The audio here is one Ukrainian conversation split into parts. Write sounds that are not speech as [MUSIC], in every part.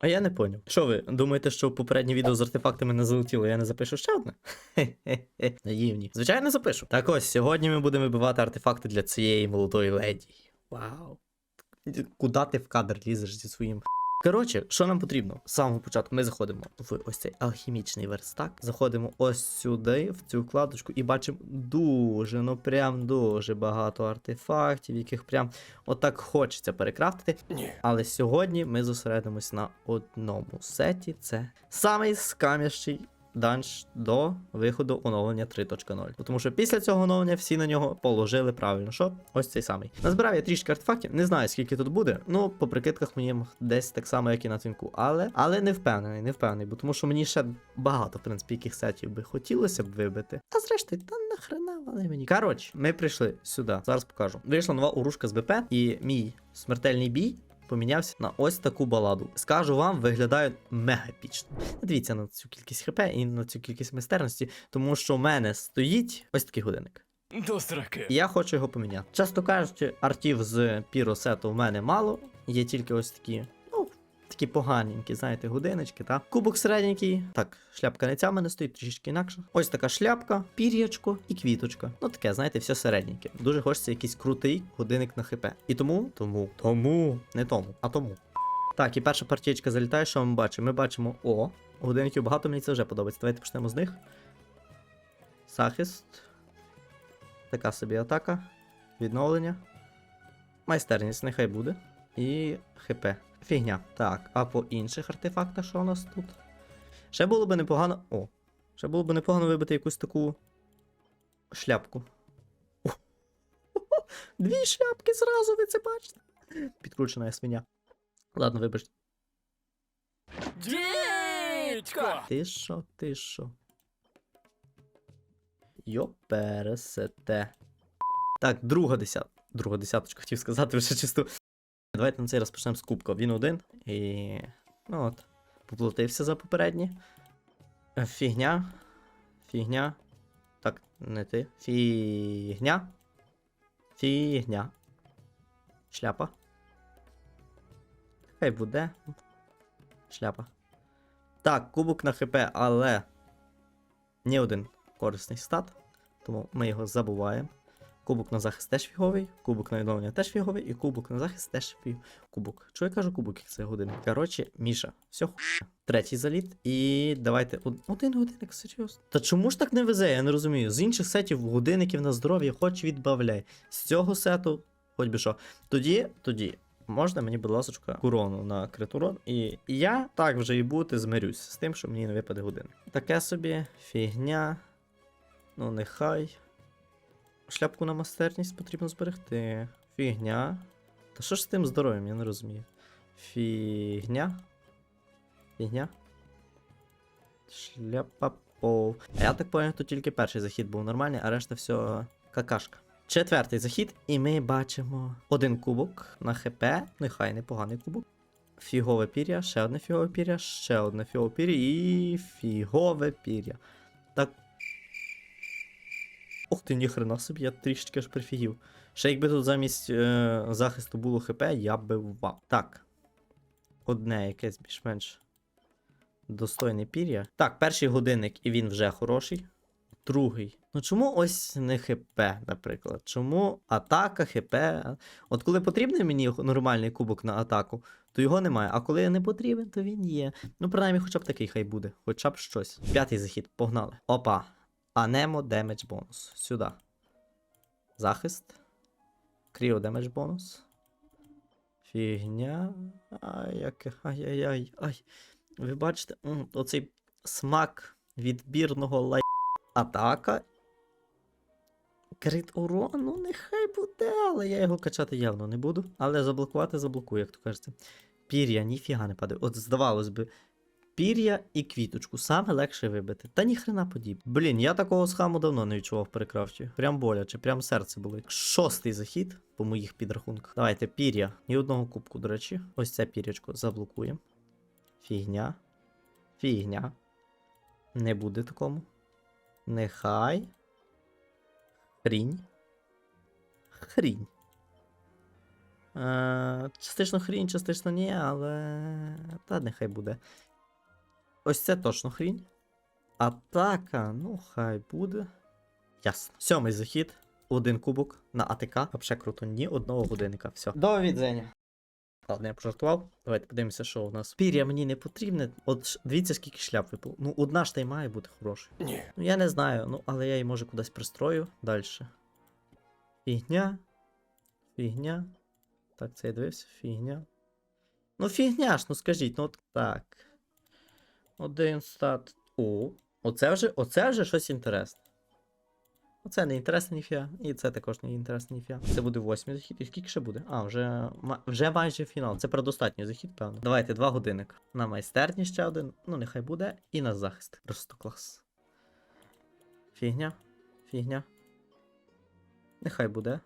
А я не поняв. Що ви думаєте, що попереднє відео з артефактами не залетіло, я не запишу ще одне? Хе-хе-хе. [LAUGHS] Наївні. Звичайно, запишу. Так ось, сьогодні ми будемо вибивати артефакти для цієї молодої леді. Вау. Куда ти в кадр лізеш зі своїм. Коротше, що нам потрібно? З самого початку ми заходимо в ось цей алхімічний верстак. Заходимо ось сюди, в цю вкладочку, і бачимо дуже, ну прям дуже багато артефактів, яких прям отак хочеться перекрафтити. Ні. Але сьогодні ми зосередимось на одному сеті. Це самий скам'ящий данж до виходу оновлення 3.0. Тому що після цього оновлення всі на нього положили правильно. Що? Ось цей самий. Назбирав я трішки артефактів, не знаю скільки тут буде. Ну, по прикидках мені десь так само, як і на цвінку. Але але не впевнений, не впевнений, бо тому що мені ще багато, в принципі, яких сетів би хотілося б вибити. А зрештою, та нахрена вони мені. Коротше, ми прийшли сюди. Зараз покажу. Вийшла нова урушка з БП, і мій смертельний бій помінявся на ось таку баладу. Скажу вам, виглядає мега епічно. Дивіться на цю кількість хп і на цю кількість майстерності, тому що в мене стоїть ось такий годинник. До сраки. Я хочу його поміняти. Часто кажучи, артів з піросету в мене мало, є тільки ось такі. Такі поганенькі, знаєте, годиночки, та кубок середненький. Так, шляпка не ця в мене стоїть трішки інакше. Ось така шляпка, пір'ячко і квіточка. Ну таке, знаєте, все середненьке. Дуже хочеться якийсь крутий годинник на хп. І тому, тому, тому, не тому, а тому. Так, і перша партієчка залітає, що ми бачимо? Ми бачимо, о, годинників багато, мені це вже подобається. Давайте почнемо з них. Захист. Така собі атака. Відновлення. Майстерність, нехай буде. І ХП. Фігня. Так, а по інших артефактах, що у нас тут? Ще було би непогано. О! Ще було б непогано вибити якусь таку шляпку. О! [LAUGHS] Дві шляпки зразу, ви це бачите. Підкручена я свиня. Ладно, вибачте. Дідько! Ти що, ти що? Йопересете. Так, друга десят. Друга десяточка хотів сказати вже чисто. Давайте на цей раз почнемо з кубка. Він один. І. Ну от. Поплатився за попередні. Е, Фігня. Фігня. Так, не ти. Фігня. Фігня. Шляпа. Хай буде. Шляпа. Так, кубок на ХП, але не один корисний стат, тому ми його забуваємо. Кубок на захист теж фіговий, кубок на відновлення теж фіговий, і кубок на захист теж фіг. Кубок. Чого я кажу кубок, як це годинник? Коротше, Міша, все хуйня. Третій заліт. І давайте. Один годинник, серйозно. Та чому ж так не везе? Я не розумію. З інших сетів годинників на здоров'я хоч відбавляй. З цього сету, хоч би що. Тоді, тоді. Можна мені, будь ласка, курону на критурон, і я так вже і бути змирюсь з тим, що мені не випаде годинник. Таке собі, фігня. Ну, нехай. Шляпку на майстерність потрібно зберегти. Фігня. Та що ж з тим здоров'ям, я не розумію. Фігня. Фігня. Шляпа пов. А я так поняв, то тільки перший захід був нормальний, а решта все какашка. Четвертий захід, і ми бачимо один кубок на ХП. Нехай непоганий кубок. Фігове пір'я, ще одне фігове пір'я, ще одне фігове пір'я і фігове пір'я. Так. Ох ти, ніхрена собі, я трішечки аж прифігів. Ще якби тут замість е, захисту було ХП, я би впав. Так. Одне якесь більш-менш достойне пір'я. Так, перший годинник, і він вже хороший. Другий. Ну чому ось не ХП, наприклад? Чому атака, ХП? От коли потрібен мені нормальний кубок на атаку, то його немає. А коли не потрібен, то він є. Ну, принаймні, хоча б такий хай буде. Хоча б щось. П'ятий захід, погнали. Опа. Анемо демедж бонус. Сюди. Захист. Кріо демедж бонус. Фігня. Ай, яке. Ай-яй-яй. Ай. Ви бачите, оцей смак відбірного лай. Атака. Крит урон, ну нехай буде, але я його качати явно не буду. Але заблокувати заблокую, як то кажеться. Пір'я, ніфіга не падає. От здавалось би, пір'я і квіточку саме легше вибити. Та ніхрена подібне. Блін, я такого схаму давно не відчував в перекрафті. Прям боляче, прям серце болить. Шостий захід по моїх підрахунках. Давайте, пір'я. Ні одного кубку, до речі. Ось це пір'ячко заблокуємо. Фігня. Фігня. Не буде такому. Нехай. Хрінь. Хрінь. Е, частично хрінь, частично ні, але. Та нехай буде. Ось це точно хрінь. Атака, ну хай буде. Ясно. Сьомий захід. Один кубок на АТК. Вообще круто, ні одного годинника. Все. До відзення. Ладно, я пожартував. Давайте подивимося, що у нас. Пір'я мені не потрібне. От дивіться, скільки шляп випало. Ну, одна ж та й має бути хорошою. Ні. Ну, я не знаю, ну, але я її може кудись пристрою. Далі. Фігня. Фігня. Так, це я дивився. Фігня. Ну, фігня ж, ну скажіть, ну от так. Один стат. О, оце вже, оце вже щось інтересне. Оце не інтересне ніфіга, і це також не інтересне ніфіга. Це буде восьмий захід. І скільки ще буде? А, вже, вже майже фінал. Це предостатній захід, певно. Давайте два годинника. На майстерні ще один. Ну, нехай буде. І на захист. Просто клас. Фігня. Фігня. Нехай буде.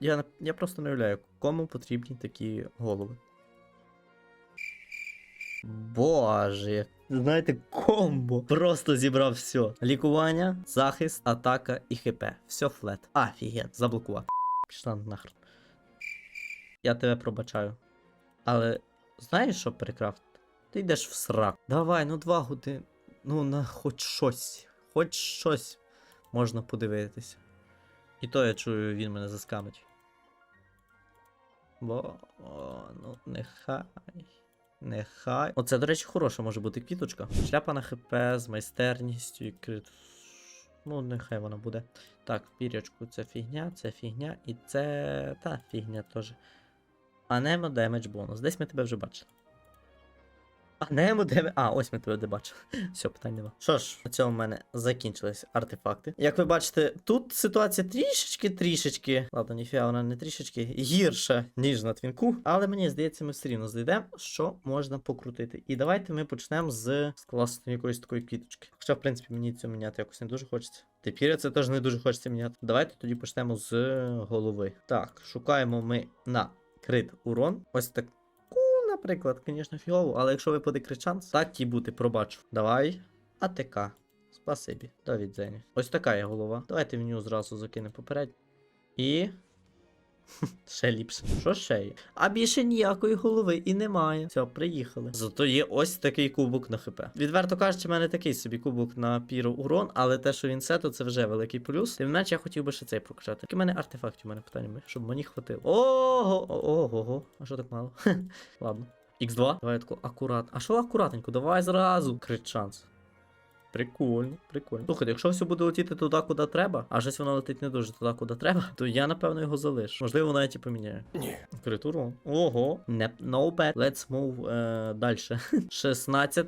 Я, я просто не уявляю, кому потрібні такі голови. Боже, знаєте, комбо. Просто зібрав все. Лікування, захист, атака і хп. Все флет. Офігеть, заблокував. Пішла нахрен. Я тебе пробачаю. Але знаєш що, Перекрафт? Ти йдеш в срак. Давай, ну два години. Ну, на хоч щось. Хоч щось можна подивитися. І то я чую, він мене заскамить. Бо. О, ну, нехай. Нехай. Оце, до речі, хороша може бути квіточка. Шляпа на ХП з майстерністю і крит. Ну, нехай вона буде. Так, пірячку, це фігня, це фігня, і це. Та фігня теж. А немо демедж бонус. Десь ми тебе вже бачили. А немо демедж. А, ось ми тебе де бачили. Все, питань нема. Що ж, на цьому в мене закінчились артефакти. Як ви бачите, тут ситуація трішечки-трішечки. Ладно, ніфіга, вона не трішечки гірша, ніж на твінку. Але мені здається, ми все рівно знайдемо, що можна покрутити. І давайте ми почнемо з, з класної якоїсь такої квіточки. Хоча, в принципі, мені це міняти якось не дуже хочеться. Тепер це теж не дуже хочеться міняти. Давайте тоді почнемо з голови. Так, шукаємо ми на крит урон. Ось так. Наприклад, звісно, фігово, але якщо випаде кричанс, так і бути, пробачу. Давай. АТК. Спасибі. До відзення. Ось така є голова. Давайте в нього зразу закинемо попередньо. І. Ще ліпше. Що ще є? А більше ніякої голови і немає. Все, приїхали. Зато є ось такий кубок на ХП. Відверто кажучи, в мене такий собі кубок на піру урон, але те, що він сето, це вже великий плюс. Тим не менше, я хотів би ще цей прокачати. Які в мене артефактів, у мене питання, щоб мені хватило. Ого, ого, ого. А що так мало? [LAUGHS] Ладно. Х2. Давай тако акурат. А що акуратненько? Давай зразу. Крит шанс. Прикольно, прикольно. Слухайте, якщо все буде летіти туди, куди треба, а щось воно летить не дуже туди, куди треба, [LAUGHS] то я напевно його залишу. Можливо, навіть і поміняю. Ні. Критуру. Ого. Не, no bad. Let's move е, далі. [LAUGHS] 16.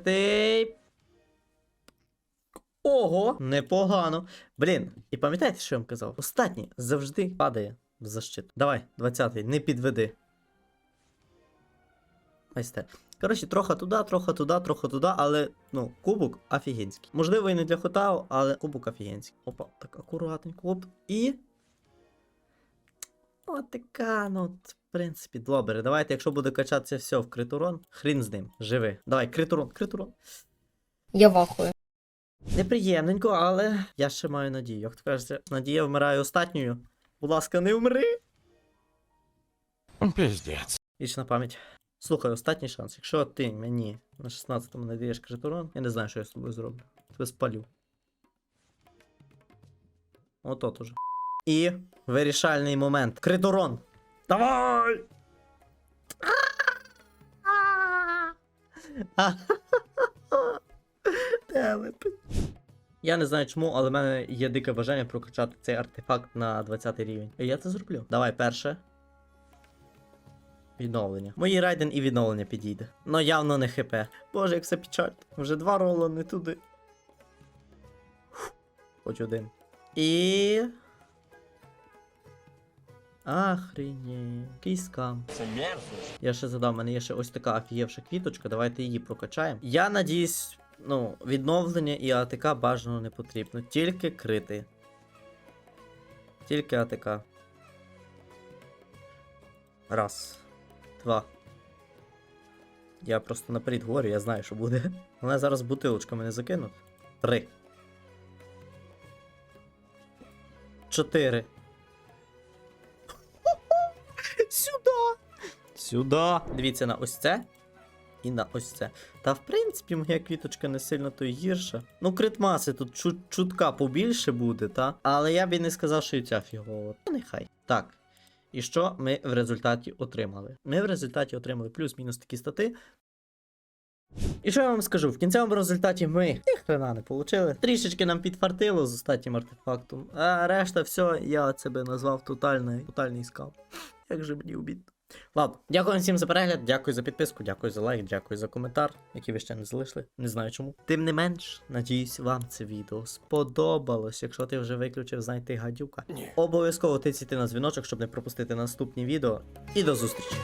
Ого, непогано. Блін, і пам'ятаєте, що я вам казав? Останній завжди падає в защиту. Давай, 20-й, не підведи. Майстер. Коротше, трохи туди, трохи туди, трохи туди, але ну, кубок офігенський. Можливо, і не для хотау, але кубок офігенський. Опа, так акуратненько. Оп. І. От така, ну, от, в принципі, добре. Давайте, якщо буде качатися все в критурон, хрін з ним. Живи. Давай, критурон, критурон. Я вахую. Неприємненько, але я ще маю надію. Як то кажеться, надія вмирає останньою. Будь ласка, не вмри. Піздець. Річ на пам'ять. Слухай, останній шанс. Якщо ти мені на 16-му не даєш критурон, я не знаю, що я з тобою зроблю. Тебе спалю. Ото тоже. І вирішальний момент. Критурон! Давай! Я не знаю чому, але в мене є дике бажання прокачати цей артефакт на 20 рівень. І я це зроблю. Давай, перше. Відновлення. Мої райден і відновлення підійде. Но явно не хп. Боже, як все печаль. Вже два рола не туди. Хоч один. І. Ахренє. Який скам. Це мерзость. Я ще задав, в мене є ще ось така офігевша квіточка, давайте її прокачаємо. Я надіюсь, ну, відновлення і АТК бажано не потрібно. Тільки крити. Тільки АТК. Раз. Два. Я просто наперед говорю, я знаю, що буде. [LAUGHS] Мене зараз бутилочками не закинуть. Три. Чотири. [LAUGHS] сюди. Дивіться на ось це. І на ось це. Та в принципі, моя квіточка не сильно то й гірша. Ну, критмаси тут чу- чутка побільше буде, та? Але я б і не сказав, що і ця фігова. Ну, нехай. Так. І що ми в результаті отримали? Ми в результаті отримали плюс-мінус такі стати. І що я вам скажу? В кінцевому результаті ми ніхрена не получили. Трішечки нам підфартило з останнім артефактом. А решта все, я це би назвав тотальний, тотальний скал. [LAUGHS] Як же мені обідно. Ладно, дякую всім за перегляд, дякую за підписку, дякую за лайк, дякую за коментар, який ви ще не залишили. Не знаю чому. Тим не менш, надіюсь, вам це відео сподобалось. Якщо ти вже виключив, знайти гадюка. Обов'язково тицяйте на дзвіночок, щоб не пропустити наступні відео. І до зустрічі!